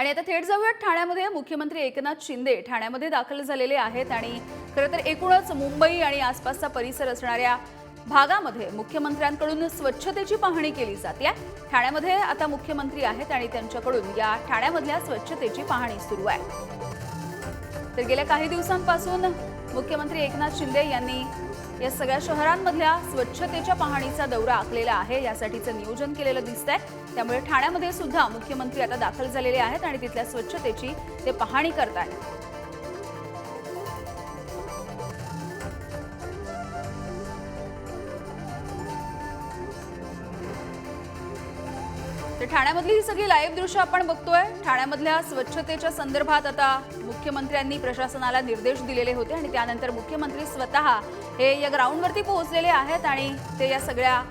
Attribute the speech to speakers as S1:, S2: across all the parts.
S1: आणि आता थेट जाऊयात ठाण्यामध्ये. मुख्यमंत्री एकनाथ शिंदे ठाण्यामध्ये दाखल झालेले आहेत आणि खरं तर एकूणच मुंबई आणि आसपासचा परिसर असणाऱ्या भागामध्ये मुख्यमंत्र्यांकडून स्वच्छतेची पाहणी केली जाते ठाण्यामध्ये आता मुख्यमंत्री आहेत आणि त्यांच्याकडून या ठाण्यामधल्या स्वच्छतेची पाहणी सुरू आहे. तर गेल्या काही दिवसांपासून मुख्यमंत्री एकनाथ शिंदे यांनी या सगळ्या शहरांमधल्या स्वच्छतेच्या पाहणीचा दौरा आखलेला आहे. यासाठीचं नियोजन केलेलं दिसतंय. त्यामुळे ठाण्यामध्ये सुद्धा मुख्यमंत्री आता दाखल झालेले आहेत आणि तिथल्या स्वच्छतेची ते पाहणी करत आहेत तर ठाण्यामधली ही सगळी लाईव्ह दृश्य आपण बघतोय. ठाण्यामधल्या स्वच्छतेच्या संदर्भात आता मुख्यमंत्र्यांनी प्रशासनाला निर्देश दिलेले होते आणि त्यानंतर मुख्यमंत्री स्वतः हे या ग्राउंडवरती पोहोचलेले आहेत आणि ते या सगळ्या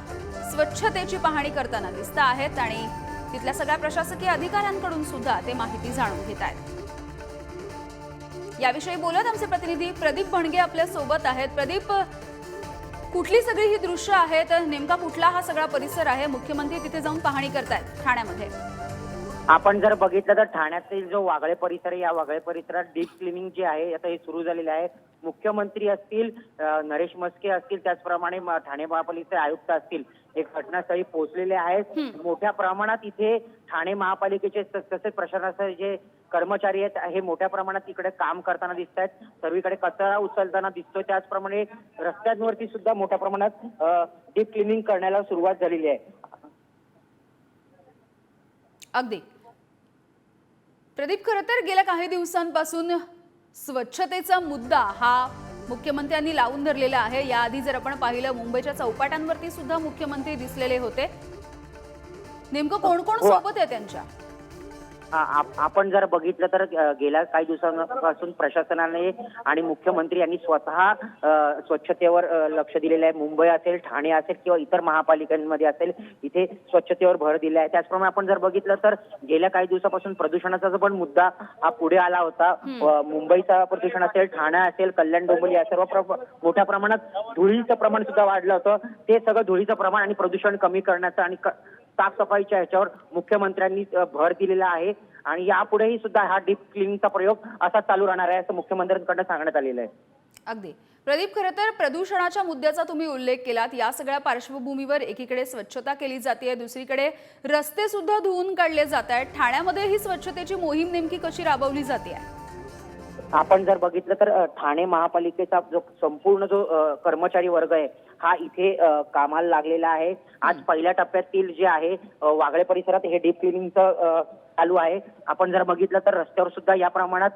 S1: स्वच्छतेची पाहणी करताना दिसत आहेत आणि तिथल्या सगळ्या प्रशासकीय अधिकाऱ्यांकडून सुद्धा ते माहिती जाणून घेत आहेत. याविषयी बोलत आमचे प्रतिनिधी प्रदीप भणगे आपल्यासोबत आहेत. प्रदीप कुठली सगळी ही दृश्य आहेत नेमका कुठला हा सगळा परिसर आहे मुख्यमंत्री तिथे जाऊन पाहणी करतायत ठाण्यामध्ये.
S2: आपण जर बघितलं तर ठाण्यातील जो वागळे परिसर आहे या वागळे परिसरात डीप क्लिनिंग जे आहे आता हे सुरू झालेले आहे. मुख्यमंत्री असतील नरेश मस्के असतील त्याचप्रमाणे ठाणे महापालिकेचे आयुक्त असतील हे घटनास्थळी पोहोचलेले आहेत. मोठ्या प्रमाणात इथे ठाणे महापालिकेचे तसेच प्रशासनाचे जे कर्मचारी आहेत हे मोठ्या प्रमाणात इकडे काम करताना दिसत आहेत सर्वीकडे कचरा उचलताना दिसतोय. त्याचप्रमाणे रस्त्यांवरती सुद्धा मोठ्या प्रमाणात डीप क्लिनिंग करण्याला सुरुवात झालेली आहे.
S1: अगदी. प्रदीप खरं तर गेल्या काही दिवसांपासून स्वच्छतेचा मुद्दा हा मुख्यमंत्र्यांनी लावून धरलेला आहे. याआधी जर आपण पाहिलं मुंबईच्या चौपाटांवरती सुद्धा मुख्यमंत्री दिसलेले होते. नेमकं कोण कोण
S2: हो.
S1: सोबत आहे त्यांच्या?
S2: आपण जर बघितलं तर गेल्या काही दिवसांपासून प्रशासनाने आणि मुख्यमंत्री यांनी स्वतः स्वच्छतेवर लक्ष दिलेलं आहे. मुंबई असेल ठाणे असेल किंवा इतर महापालिकांमध्ये असेल इथे स्वच्छतेवर भर दिला आहे. त्याचप्रमाणे आपण जर बघितलं तर गेल्या काही दिवसापासून प्रदूषणाचा पण मुद्दा हा पुढे आला होता. मुंबईचा प्रदूषण असेल ठाणे असेल कल्याण डोंबिवली या सर्व मोठ्या प्रमाणात धुळीचं प्रमाण सुद्धा वाढलं होतं. ते सगळं धुळीचं प्रमाण आणि प्रदूषण कमी करण्याचं आणि साफसफाईच्या ह्याच्यावर मुख्यमंत्र्यांनी भर दिलेला आहे. आणि यापुढेही सुद्धा हा डीप क्लिनिंगचा प्रयोग असा चालू राहणार आहे असं मुख्यमंत्र्यांकडनं सांगण्यात आलेलं आहे.
S1: अगदी. प्रदीप खरं तर प्रदूषणाच्या मुद्द्याचा तुम्ही उल्लेख केलात. या सगळ्या पार्श्वभूमीवर एकीकडे स्वच्छता केली जाते दुसरीकडे रस्ते सुद्धा धुवून काढले जात आहेत ठाण्यामध्ये ही स्वच्छतेची मोहीम नेमकी कशी राबवली जाते
S2: आपण जर बघितलं तर ठाणे महापालिकेचा जो संपूर्ण जो कर्मचारी वर्ग आहे हा इथे कामाला लागलेला आहे. आज पहिल्या टप्प्यातील जे आहे वागळे परिसरात हे डीप क्लिनिंगचं चालू आहे. आपण जर बघितलं तर रस्त्यावर सुद्धा या प्रमाणात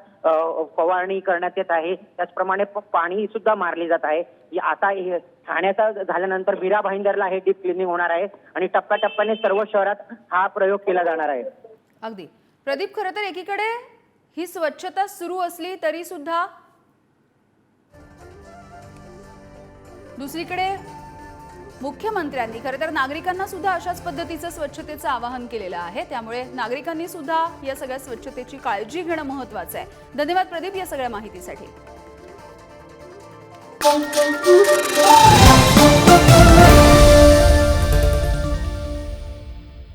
S2: फवारणी करण्यात येत आहे. त्याचप्रमाणे पाणी सुद्धा मारले जात आहे. या- आता ठाण्याचा झाल्यानंतर मीरा भाईंदरला हे डीप क्लिनिंग होणार आहे आणि टप्प्याटप्प्याने सर्व शहरात हा प्रयोग केला जाणार आहे.
S1: अगदी. प्रदीप खरं तर एकीकडे ही स्वच्छता सुरू असली तरी सुद्धा दुसरीकडे मुख्यमंत्र्यांनी खरं तर नागरिकांना सुद्धा अशाच पद्धतीचं स्वच्छतेचं आवाहन केलेलं आहे. त्यामुळे नागरिकांनी सुद्धा या सगळ्या स्वच्छतेची काळजी घेणं महत्वाचं आहे. धन्यवाद प्रदीप या सगळ्या माहितीसाठी.